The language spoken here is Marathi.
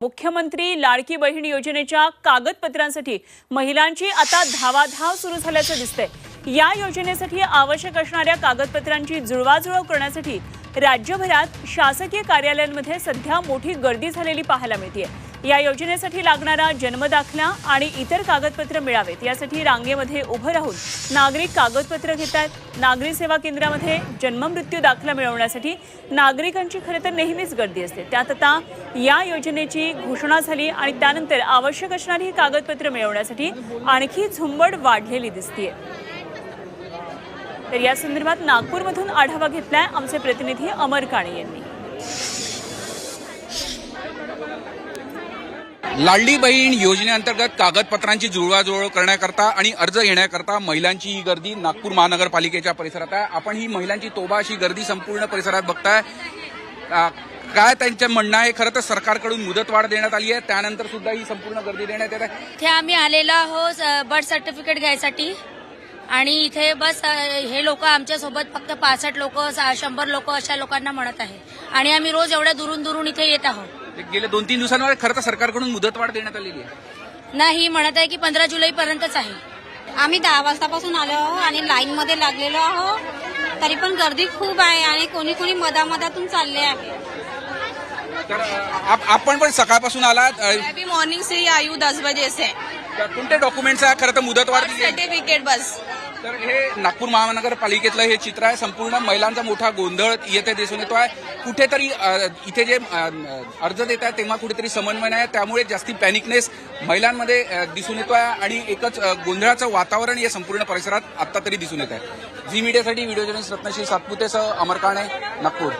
मुख्यमंत्री लाडकी बहीण योजनेच्या कागदपत्रांसाठी महिलांची आता धावाधाव सुरू झाल्याचं दिसतंय. या योजनेसाठी आवश्यक असणाऱ्या कागदपत्रांची जुळवाजुळव करण्यासाठी राज्यभरात शासकीय कार्यालयांमध्ये सध्या मोठी गर्दी झालेली पाहायला मिळते या योजनेसाठी लागणारा जन्मदाखला आणि इतर कागदपत्र मिळावेत. यासाठी रांगेमध्ये उभं राहून नागरिक कागदपत्र घेत आहेत नागरी सेवा केंद्रामध्ये जन्ममृत्यू दाखला मिळवण्यासाठी नागरिकांची खरं तर नेहमीच गर्दी असते. त्यात आता या योजनेची घोषणा झाली आणि त्यानंतर आवश्यक असणारी ही कागदपत्र मिळवण्यासाठी आणखी झुंबड वाढलेली दिसतीये. तर या संदर्भात नागपूरमधून आढावा घेतलाय आमचे प्रतिनिधी अमर काणे यांनी. लाडली बहीण योजनेअंतर्गत कागदपत्रांची जुळवाजुळव करण्याकरता आणि अर्ज घेण्याकरता महिलांची ही गर्दी नागपूर महानगरपालिकेच्या परिसरात आहे. आपण ही महिलांची तोबा अशी गर्दी संपूर्ण परिसरात बघताय. काय त्यांचं म्हणणं आहे? खरं तर सरकारकडून मुदतवाढ देण्यात आली आहे. त्यानंतर सुद्धा ही संपूर्ण गर्दी देण्यात येत आहे. इथे आम्ही आलेलो आहोत बर्थ सर्टिफिकेट घ्यायसाठी. आणि इथे बस हे लोक आमच्यासोबत फक्त पासष्ट लोक शंभर लोक अशा लोकांना म्हणत आहे आणि आम्ही रोज एवढ्या दुरून दुरून इथे येत आहोत. ते गेले दोन तीन दिवसांवर खरं तर सरकारकडून मुदतवाढ देण्यात आलेली आहे. नाही म्हणत आहे की पंधरा जुलैपर्यंतच आहे. आम्ही दहा वाजतापासून आलो आहो आणि लाईन मध्ये लागलेलो आहो तरी पण गर्दी खूप आहे आणि कोणी कोणी मधामधातून चालले आहे. तर आप- आपण पण सकाळपासून आलात. अ, मॉर्निंग से ही आई हूँ दस बजे से. कोणते डॉक्युमेंट्स आहे खरं तर मुदतवाढ दिली? आहे सर्टिफिकेट बस. तर हे नागपूर महानगरपालिकेतलं हे चित्र आहे. संपूर्ण महिलांचा मोठा गोंधळ येथे दिसून येतो आहे. कुठेतरी अ, इथे जे अ, अर्ज देत आहेत तेव्हा कुठेतरी समन्वय नाही आहे. त्यामुळे जास्ती पॅनिकनेस महिलांमध्ये अ, दिसून येतो आहे. आणि एकच अ, गोंधळाचं वातावरण या संपूर्ण परिसरात आत्ता तरी दिसून येत आहे. झी मीडियासाठी व्हिडिओ जर्नलिस्ट रत्नश्री सातपुतेसह अमर काणे नागपूर.